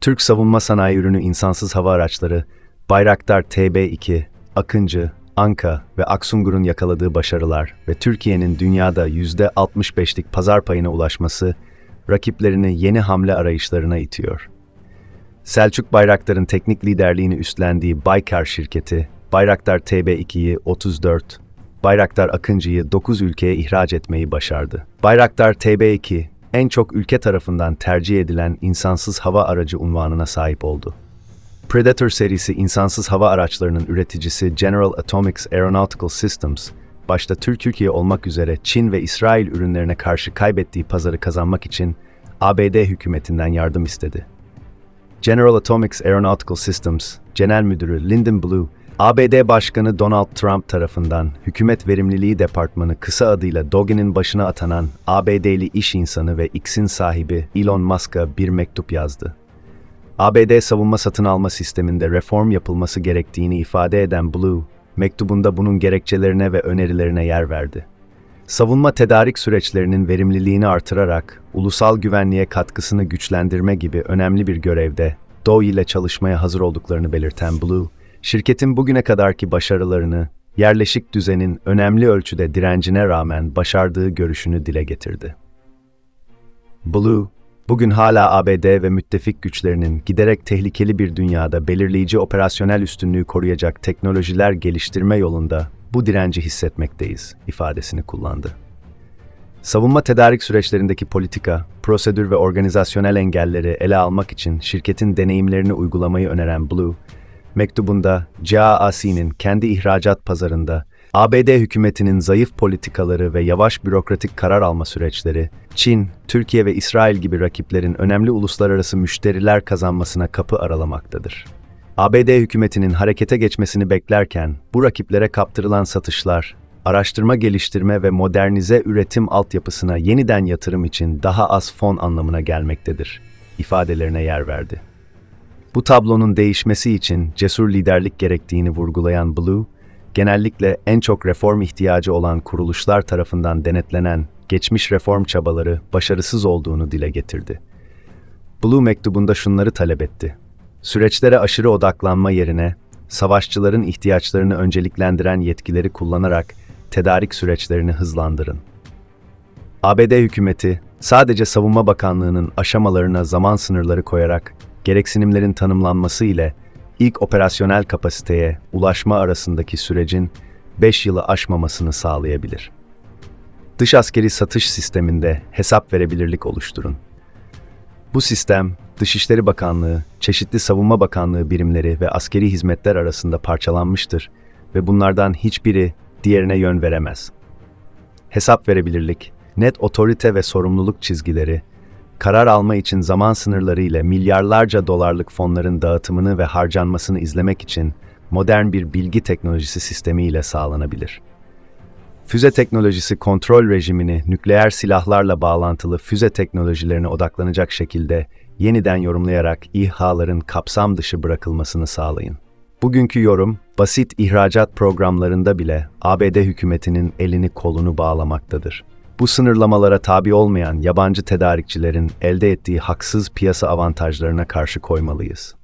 Türk savunma sanayi ürünü insansız hava araçları, Bayraktar TB2, Akıncı, Anka ve Aksungur'un yakaladığı başarılar ve Türkiye'nin dünyada %65'lik pazar payına ulaşması, rakiplerini yeni hamle arayışlarına itiyor. Selçuk Bayraktar'ın teknik liderliğini üstlendiği Baykar şirketi, Bayraktar TB2'yi 34, Bayraktar Akıncı'yı 9 ülkeye ihraç etmeyi başardı. Bayraktar TB2, en çok ülke tarafından tercih edilen insansız hava aracı unvanına sahip oldu. Predator serisi insansız hava araçlarının üreticisi General Atomics Aeronautical Systems, başta Türkiye olmak üzere Çin ve İsrail ürünlerine karşı kaybettiği pazarı kazanmak için ABD hükümetinden yardım istedi. General Atomics Aeronautical Systems Genel Müdürü Lyndon Blue, ABD Başkanı Donald Trump tarafından Hükümet Verimliliği Departmanı kısa adıyla DOGE'nin başına atanan ABD'li iş insanı ve X'in sahibi Elon Musk'a bir mektup yazdı. ABD savunma satın alma sisteminde reform yapılması gerektiğini ifade eden Blue, mektubunda bunun gerekçelerine ve önerilerine yer verdi. Savunma tedarik süreçlerinin verimliliğini artırarak ulusal güvenliğe katkısını güçlendirme gibi önemli bir görevde DOE ile çalışmaya hazır olduklarını belirten Blue, şirketin bugüne kadarki başarılarını yerleşik düzenin önemli ölçüde direncine rağmen başardığı görüşünü dile getirdi. Blue, bugün hala ABD ve müttefik güçlerinin giderek tehlikeli bir dünyada belirleyici operasyonel üstünlüğü koruyacak teknolojiler geliştirme yolunda bu direnci hissetmekteyiz ifadesini kullandı. Savunma tedarik süreçlerindeki politika, prosedür ve organizasyonel engelleri ele almak için şirketin deneyimlerini uygulamayı öneren Blue, mektubunda CAAC'nin kendi ihracat pazarında ABD hükümetinin zayıf politikaları ve yavaş bürokratik karar alma süreçleri, Çin, Türkiye ve İsrail gibi rakiplerin önemli uluslararası müşteriler kazanmasına kapı aralamaktadır. ABD hükümetinin harekete geçmesini beklerken bu rakiplere kaptırılan satışlar, araştırma geliştirme ve modernize üretim altyapısına yeniden yatırım için daha az fon anlamına gelmektedir, ifadelerine yer verdi. Bu tablonun değişmesi için cesur liderlik gerektiğini vurgulayan Blue, genellikle en çok reform ihtiyacı olan kuruluşlar tarafından denetlenen geçmiş reform çabaları başarısız olduğunu dile getirdi. Blue mektubunda şunları talep etti. Süreçlere aşırı odaklanma yerine, savaşçıların ihtiyaçlarını önceliklendiren yetkileri kullanarak tedarik süreçlerini hızlandırın. ABD hükümeti, sadece Savunma Bakanlığı'nın aşamalarına zaman sınırları koyarak gereksinimlerin tanımlanması ile ilk operasyonel kapasiteye ulaşma arasındaki sürecin 5 yılı aşmamasını sağlayabilir. Dış askeri satış sisteminde hesap verebilirlik oluşturun. Bu sistem, Dışişleri Bakanlığı, çeşitli Savunma Bakanlığı birimleri ve askeri hizmetler arasında parçalanmıştır ve bunlardan hiçbiri diğerine yön veremez. Hesap verebilirlik, net otorite ve sorumluluk çizgileri, karar alma için zaman sınırları ile milyarlarca dolarlık fonların dağıtımını ve harcanmasını izlemek için modern bir bilgi teknolojisi sistemi ile sağlanabilir. Füze teknolojisi kontrol rejimini nükleer silahlarla bağlantılı füze teknolojilerine odaklanacak şekilde yeniden yorumlayarak İHA'ların kapsam dışı bırakılmasını sağlayın. Bugünkü yorum, basit ihracat programlarında bile ABD hükümetinin elini kolunu bağlamaktadır. Bu sınırlamalara tabi olmayan yabancı tedarikçilerin elde ettiği haksız piyasa avantajlarına karşı koymalıyız.